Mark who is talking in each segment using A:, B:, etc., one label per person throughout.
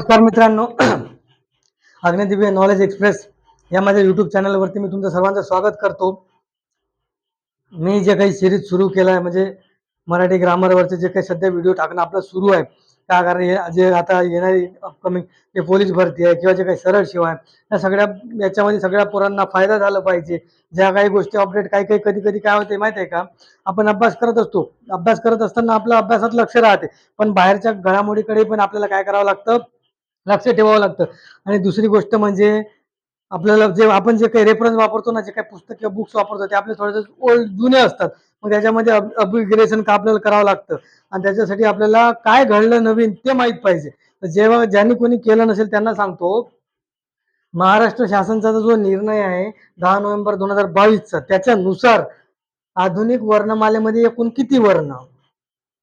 A: नमस्कार मित्रांनो. अग्निदिव्य knowledge express या माझ्या युट्यूब चॅनलवरती मी तुमचं सर्वांचं स्वागत करतो. मी जे काही सिरीज सुरू केलं आहे म्हणजे मराठी ग्रामरवरचे जे काही सध्या व्हिडिओ टाकणं आपलं सुरू आहे का कारण हे जे आता येणारी अपकमिंग जे पोलीस भरती आहे किंवा जे काही सरळ सेवा आहे या सगळ्या याच्यामध्ये सगळ्या पोरांना फायदा झाला पाहिजे. ज्या काही गोष्टी अपडेट काही काही कधी कधी काय होते माहिती आहे का? आपण अभ्यास करत असतो. अभ्यास करत असताना आपलं अभ्यासात लक्ष राहते. पण बाहेरच्या घडामोडीकडे पण आपल्याला काय करावं लागतं? लक्ष ठेवावं लागतं. आणि दुसरी गोष्ट म्हणजे आपल्याला जे आपण जे काही रेफरन्स वापरतो ना जे काही पुस्तक किंवा बुक्स वापरतो ते आपले थोडेसे ओल्ड जुने असतात. मग त्याच्यामध्ये अपग्रेडेशन का आपल्याला करावं लागतं? आणि त्याच्यासाठी आपल्याला काय घडलं नवीन ते माहीत पाहिजे. जेव्हा ज्यांनी कोणी केलं नसेल त्यांना सांगतो महाराष्ट्र शासनाचा जो निर्णय आहे दहा नोव्हेंबर दोन हजार बावीसचा त्याच्यानुसार आधुनिक वर्णमालेमध्ये एकूण किती वर्ण?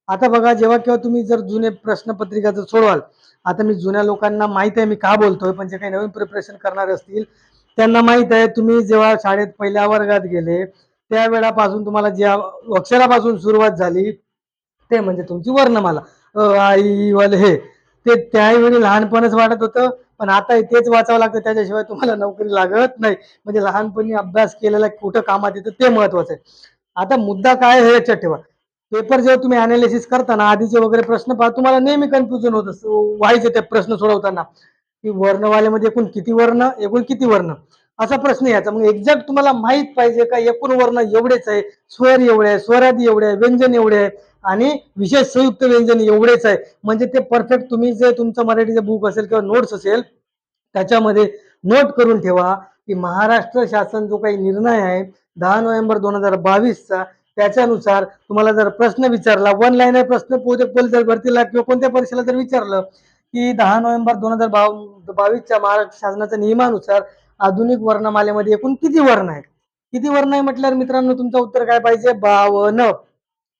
A: आता बघा जेव्हा केव्हा तुम्ही जर जुने प्रश्नपत्रिका जर सोडवाल आता मी जुन्या लोकांना माहीत आहे मी का बोलतोय पण जे काही नवीन प्रिपरेशन करणार असतील त्यांना माहीत आहे तुम्ही जेव्हा शाळेत पहिल्या वर्गात गेले त्या वेळापासून तुम्हाला ज्या अक्षरापासून सुरुवात झाली ते म्हणजे तुमची वर्णमाला. अ वल हे. ते त्यावेळी लहानपणच वाटत होतं पण आता तेच वाचावं लागतं त्याच्याशिवाय तुम्हाला नोकरी लागत नाही. म्हणजे लहानपणी अभ्यास केलेला कुठं कामात येतं ते महत्वाचं आहे. आता मुद्दा काय आहे हे लक्षात ठेवा. पेपर जेव्हा तुम्ही अनालिसिस करताना आधीचे वगैरे प्रश्न पहा तुम्हाला नेहमी कन्फ्युजन होत असतं. व्हायचे ते प्रश्न सोडवताना. की वर्णवाल्यामध्ये एकूण किती वर्ण एकूण किती वर्ण? असा प्रश्न यायचा. मग एक्झॅक्ट तुम्हाला माहीत पाहिजे का एकूण वर्ण एवढेच आहे स्वर एवढे आहे स्वरादी एवढे आहे व्यंजन एवढे आहे आणि विशेष संयुक्त व्यंजन एवढेच आहे. म्हणजे ते परफेक्ट तुम्ही जे तुमचं मराठीचं बुक असेल किंवा नोट्स असेल त्याच्यामध्ये नोट करून ठेवा की महाराष्ट्र शासन जो काही निर्णय आहे दहा नोव्हेंबर दोन हजार बावीसचा त्याच्यानुसार तुम्हाला जर प्रश्न विचारला वन लाईनर प्रश्न पोलीस पोलीस भरतीला किंवा कोणत्या परीक्षेला जर विचारलं की दहा नोव्हेंबर दोन हजार बावीसच्या महाराष्ट्र शासनाच्या नियमानुसार आधुनिक वर्णमालेमध्ये एकूण किती वर्ण आहेत? किती वर्ण आहे म्हटल्यावर मित्रांनो तुमचं उत्तर काय पाहिजे? बावन्न.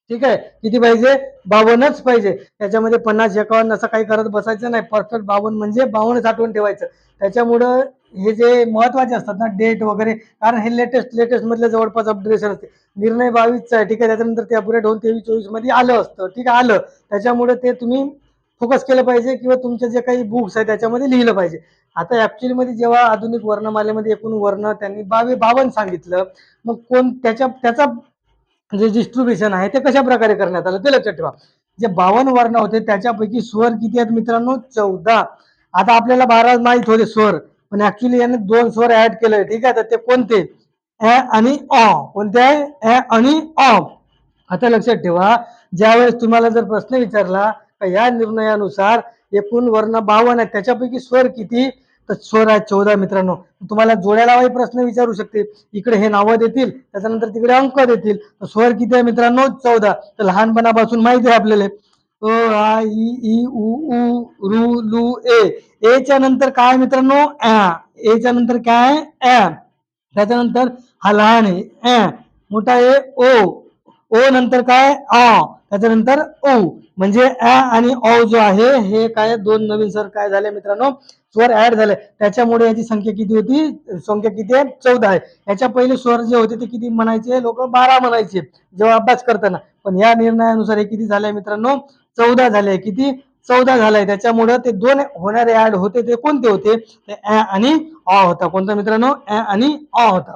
A: ठीक आहे? किती पाहिजे? बावन्नच पाहिजे. त्याच्यामध्ये पन्नास एकावन्न असं काही करत बसायचं नाही. परफेक्ट बावन्न म्हणजे बावन्नच आठवण ठेवायचं. त्याच्यामुळं हे जे महत्त्वाचे असतात ना डेट वगैरे कारण हे लेटेस्ट लेटेस्ट मधले जवळपास अपडेशन असते. निर्णय बावीसचा आहे ठीक आहे त्याच्यानंतर ते अपडेट होऊन तेवीस चोवीसमध्ये आलं असतं ठीक आहे आलं. त्याच्यामुळे ते तुम्ही फोकस केलं पाहिजे किंवा तुमचे जे काही बुक्स आहे त्याच्यामध्ये लिहिलं पाहिजे. आता ऍक्च्युअली मध्ये जेव्हा आधुनिक वर्णमालेमध्ये एकूण वर्ण त्यांनी बावी बावन्न सांगितलं मग कोण त्याच्या त्याचा जे डिस्ट्रीब्युशन आहे ते कशा प्रकारे करण्यात आलं ते लक्षात ठेवा. जे बावन्न वर्ण होते त्याच्यापैकी स्वर किती आहेत मित्रांनो? चौदा. आता आपल्याला बारा माहीत होते स्वर. पण ऍक्च्युली याने दोन स्वर ऍड केले ठीक आहे? तर ते कोणते? ए आणि अ. कोणते आहे? ए आणि अ. आता लक्षात ठेवा ज्यावेळेस तुम्हाला जर प्रश्न विचारला तर या निर्णयानुसार एकूण वर्ण बावन्न आहे त्याच्यापैकी स्वर किती? तर स्वर आहे चौदा मित्रांनो. तुम्हाला जोड्या लावाही प्रश्न विचारू शकते. इकडे हे नावं देतील त्याच्यानंतर तिकडे अंक देतील. तर स्वर किती आहे मित्रांनो? चौदा. तर लहानपणापासून माहिती आहे आपल्याला. अ आ इ ई उ उ रु लु ए. एच्या नंतर काय मित्रांनो? ऍ एच्या नंतर काय? ऍ त्याच्यानंतर हा लहान आहे मोठा आहे ओ. ओ नंतर काय? आ त्याच्यानंतर ओ म्हणजे अ आणि औ जो आहे हे काय? दोन नवीन सर काय झाले मित्रांनो? स्वर ऍड झाले. त्याच्यामुळे याची संख्या किती होती? संख्या किती आहे? चौदा आहे. याच्या पहिले स्वर जे होते ते किती म्हणायचे? लोक बारा म्हणायचे. जेव्हा अभ्यास करताना. पण या निर्णयानुसार हे किती झाले मित्रांनो? चौदा झाले. किती? चौदा झालाय. त्याच्यामुळं ते दोन होणारे ऍड होते ते कोणते होते? ते ऍ आणि अ होता. कोणता मित्रांनो? ए आणि अ होता.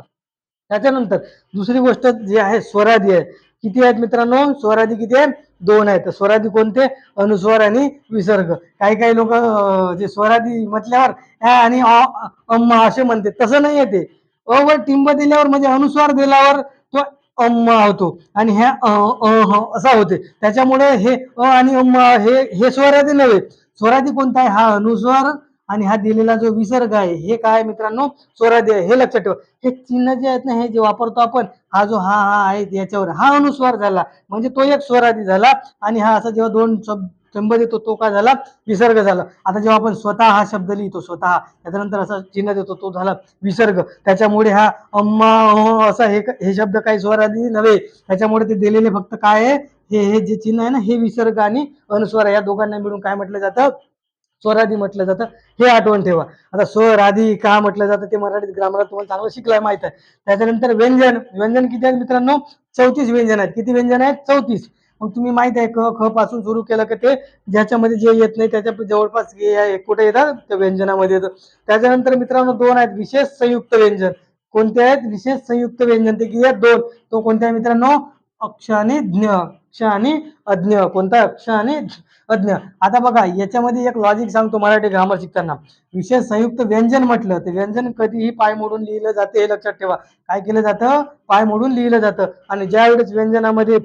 A: त्याच्यानंतर दुसरी गोष्ट जी आहे स्वरादी आहे. किती आहेत मित्रांनो? स्वरादी किती आहेत दोन आहेत. स्वरादी कोणते? अनुस्वार आणि विसर्ग. काही काही लोक जे स्वरादी म्हटल्यावर ए आणि अ अम्मा असे म्हणते तसं नाही येते ते. अ वर टिंब दिल्यावर म्हणजे अनुस्वार दिल्यावर तो अम्मा होतो. आणि ह्या अ ह असा होते. त्याच्यामुळे हे अ आणि अम्मा हे हे स्वरादी नव्हे. स्वरादी कोणता आहे? हा अनुस्वार आणि हा दिलेला जो विसर्ग आहे हे काय मित्रांनो? स्वरादी आहे. हे लक्षात ठेवा. हे चिन्ह जे आहेत ना हे जे वापरतो आपण हा जो हा हा आहे याच्यावर हा अनुस्वार झाला. म्हणजे तो एक स्वरादी झाला. आणि हा असा जेव्हा दोन शब्द चंब देतो तो काय झाला? विसर्ग झाला. आता जेव्हा आपण स्वतः हा शब्द लिहितो स्वतः त्याच्यानंतर असा चिन्ह देतो तो झाला विसर्ग. त्याच्यामुळे हा अम्मा असा हे हे शब्द काही स्वरादी नव्हे. त्याच्यामुळे ते दिलेले फक्त काय आहे? हे हे जे चिन्ह आहे ना हे विसर्ग आणि अनुस्वार या दोघांना मिळून काय म्हटलं जातं? स्वराधी म्हटलं जातं. हे आठवण ठेवा. आता स्वराधी का म्हटलं जातं ते मराठीत ग्रामरात तुम्हाला चांगलं शिकलाय माहीत आहे. त्याच्यानंतर व्यंजन. व्यंजन किती आहेत मित्रांनो? चौतीस व्यंजन आहेत. किती व्यंजन आहेत? चौतीस. मग तुम्ही माहीत आहे क ख पासून सुरू केलं की ते ज्याच्यामध्ये जे येत नाही त्याच्या जवळपास हे आहे, कुठे येतात? त्या व्यंजनामध्ये येतं त्याच्यानंतर मित्रांनो दोन आहेत विशेष संयुक्त व्यंजन. कोणते आहेत? विशेष संयुक्त व्यंजन ते किती आहेत दोन. तो कोणत्या आहे मित्रांनो? अक्ष आणि ज्ञ अक्ष आणि अज्ञ. कोणता? अक्ष आणि अज्ञ. आता बघा याच्यामध्ये एक लॉजिक सांगतो मराठी ग्रामर शिकताना. विशेष संयुक्त व्यंजन म्हटलं ते व्यंजन कधीही पाय मोडून लिहिलं जाते हे लक्षात ठेवा. काय केलं जातं? पाय मोडून लिहिलं जातं. आणि ज्या वेळेस व्यंजनामध्ये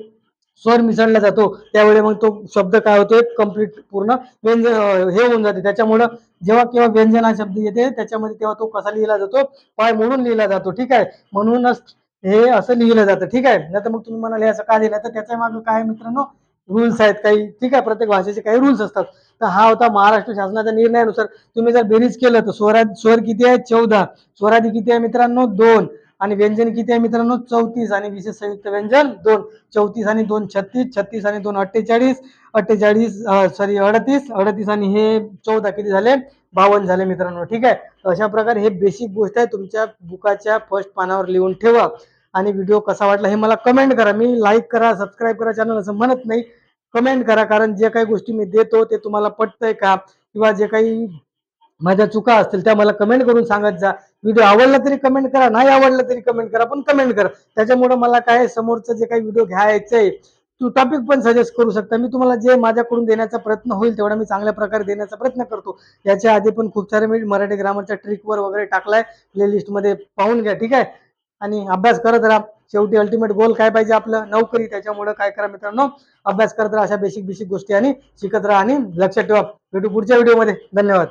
A: स्वर मिसळला जातो. त्यावेळी मग तो शब्द काय होतो कंप्लीट पूर्ण व्यंजन हे होऊन जाते. त्याच्यामुळं जेव्हा केव्हा व्यंजन हा शब्द येते त्याच्यामध्ये तेव्हा तो कसा लिहिला जातो? पाय म्हणून लिहिला जातो. ठीक आहे? म्हणूनच हे असं लिहिलं जातं. ठीक आहे? नाही तर मग तुम्ही म्हणाले असं का लिहिलं? तर त्याच्यामागे काय मित्रांनो? रूल्स आहेत. काही ठीक आहे? प्रत्येक भाषेचे काही रूल्स असतात. तर हा होता महाराष्ट्र शासनाच्या निर्णयानुसार. तुम्ही जर बेरीज केलं तर स्वरा स्वर किती आहे? चौदा. स्वराधी किती आहे मित्रांनो? दोन. आणि व्यंजन किती आहे मित्रांनो? चौतीस आणि विशेष संयुक्त व्यंजन दोन. चौतीस आणि दोन छत्तीस छत्तीस आणि दोन अठ्ठेचाळीस अठ्ठेचाळीस सॉरी अडतीस अडतीस आणि हे चौदा किती झाले? बावन्न झाले मित्रांनो ठीक आहे? तर अशा प्रकारे हे बेसिक गोष्ट आहे तुमच्या बुकाच्या फर्स्ट पानावर लिहून ठेवा. आणि व्हिडिओ कसा वाटला हे मला कमेंट करा. मी लाईक करा सबस्क्राईब करा चॅनल असं म्हणत नाही. कमेंट करा कारण जे काही गोष्टी मी देतो ते तुम्हाला पटतंय का? किंवा जे काही माझ्या चुका असतील त्या मला कमेंट करून सांगत जा. व्हिडिओ आवडला तरी कमेंट करा नाही आवडला तरी कमेंट करा पण कमेंट करा. त्याच्यामुळे मला काय समोरचं जे काही व्हिडिओ घ्यायचंय तू टॉपिक पण सजेस्ट करू शकता. मी तुम्हाला जे माझ्याकडून देण्याचा प्रयत्न होईल तेवढा मी चांगल्या प्रकारे देण्याचा प्रयत्न करतो. याच्या आधी पण खूप सारे मी मराठी ग्रामरच्या ट्रिकवर वगैरे टाकलाय. प्लेलिस्टमध्ये पाहून घ्या ठीक आहे? आणि अभ्यास करत राहा. शेवटी अल्टिमेट गोल काय पाहिजे आपलं? नोकरी. त्याच्यामुळे काय करा मित्रांनो? अभ्यास करत राहा अशा बेसिक बेसिक गोष्टी आणि शिकत राहा आणि लक्षात ठेवा. भेटू पुढच्या व्हिडिओमध्ये धन्यवाद.